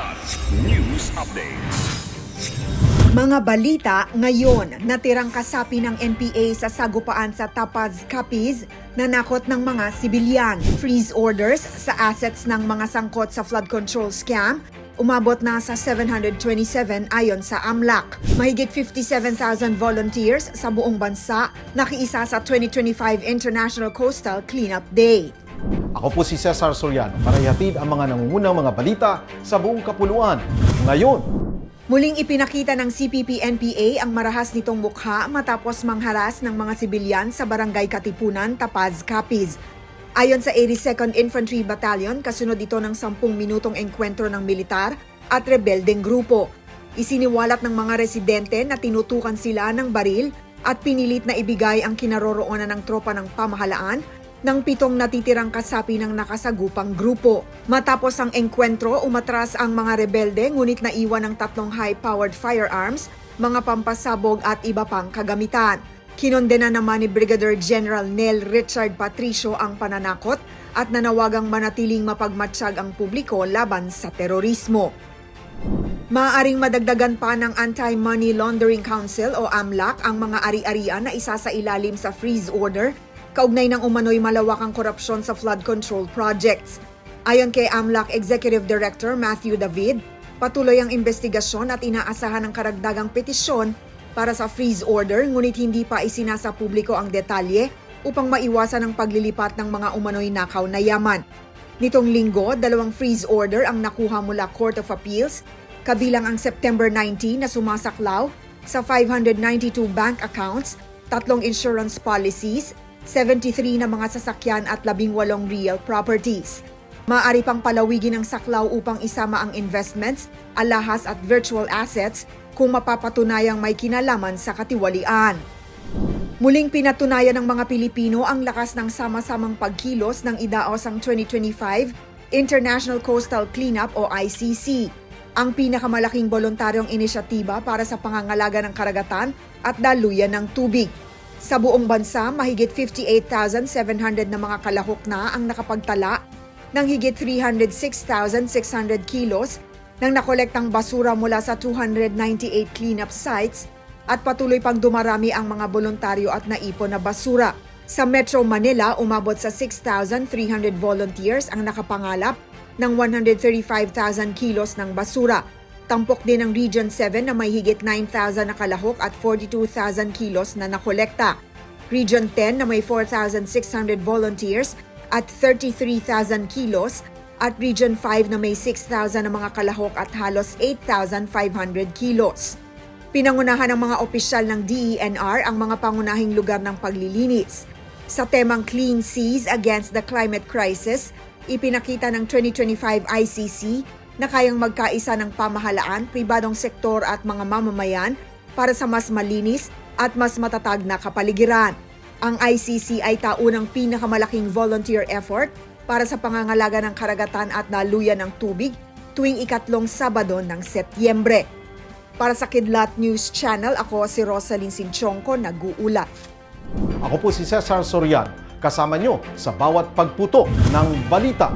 Kilat News Updates. Mga balita ngayon, natirang kasapi ng NPA sa sagupaan sa Tapaz, Capiz, nanakot ng mga sibilyan. Freeze orders sa assets ng mga sangkot sa flood control scam, umabot na sa 727 ayon sa AMLAC. Mahigit 57,000 volunteers sa buong bansa nakiisa sa 2025 International Coastal Cleanup Day. Ako po si Cesar Soriano para ihatid ang mga nangungunang mga balita sa buong kapuluan. Ngayon, Muling ipinakita ng CPP-NPA ang marahas nitong mukha matapos mangharas ng mga sibilyan sa Barangay Katipunan, Tapaz, Capiz. Ayon sa 82nd Infantry Battalion, kasunod ito ng 10 minutong engkwentro ng militar at rebeldeng grupo. Isiniwalat ng mga residente na tinutukan sila ng baril at pinilit na ibigay ang kinaroroonan ng tropa ng pamahalaan ng pitong natitirang kasapi ng nakasagupang grupo. Matapos ang engkwentro, umatras ang mga rebelde ngunit naiwan ng tatlong high-powered firearms, mga pampasabog at iba pang kagamitan. Kinondena naman ni Brigadier General Nel Richard Patricio ang pananakot at nanawagang manatiling mapagmatsyag ang publiko laban sa terorismo. Maaaring madagdagan pa ng Anti-Money Laundering Council o AMLAC ang mga ari-arian na isa sa ilalim sa freeze order kaugnay ng umano'y malawakang korupsyon sa flood control projects. Ayon kay AMLAC Executive Director Matthew David, patuloy ang investigasyon at inaasahan ng karagdagang petisyon para sa freeze order ngunit hindi pa isinasa publiko ang detalye upang maiwasan ang paglilipat ng mga umano'y nakaw na yaman. Nitong linggo, dalawang freeze order ang nakuha mula Court of Appeals, kabilang ang September 19 na sumasaklaw sa 592 bank accounts, tatlong insurance policies, 73 na mga sasakyan at 18 real properties. Maaari pang palawigin ang saklaw upang isama ang investments, alahas at virtual assets kung mapapatunayang may kinalaman sa katiwalian. Muling pinatunayan ng mga Pilipino ang lakas ng sama-samang pagkilos ng idaos ang 2025 International Coastal Cleanup o ICC, ang pinakamalaking voluntaryong inisyatiba para sa pangangalaga ng karagatan at daluyan ng tubig. Sa buong bansa, mahigit 58,700 na mga kalahok na ang nakapagtala ng higit 306,600 kilos ng nakolektang basura mula sa 298 cleanup sites at patuloy pang dumarami ang mga voluntaryo at naipon na basura. Sa Metro Manila, umabot sa 6,300 volunteers ang nakapangalap ng 135,000 kilos ng basura. Tampok din ng Region 7 na may higit 9,000 na kalahok at 42,000 kilos na nakolekta. Region 10 na may 4,600 volunteers at 33,000 kilos at Region 5 na may 6,000 na mga kalahok at halos 8,500 kilos. Pinangunahan ng mga opisyal ng DENR ang mga pangunahing lugar ng paglilinis. Sa temang Clean Seas Against the Climate Crisis, ipinakita ng 2025 ICC na kayang magkaisa ng pamahalaan, pribadong sektor at mga mamamayan para sa mas malinis at mas matatag na kapaligiran. Ang ICC ay taunang pinakamalaking volunteer effort para sa pangangalaga ng karagatan at daluyan ng tubig tuwing ikatlong Sabado ng Setyembre. Para sa Kidlat News Channel, ako si Rosalyn Sinchonko, nag-uulat. ako po si Cesar Soriano, kasama nyo sa bawat pagputo ng balita.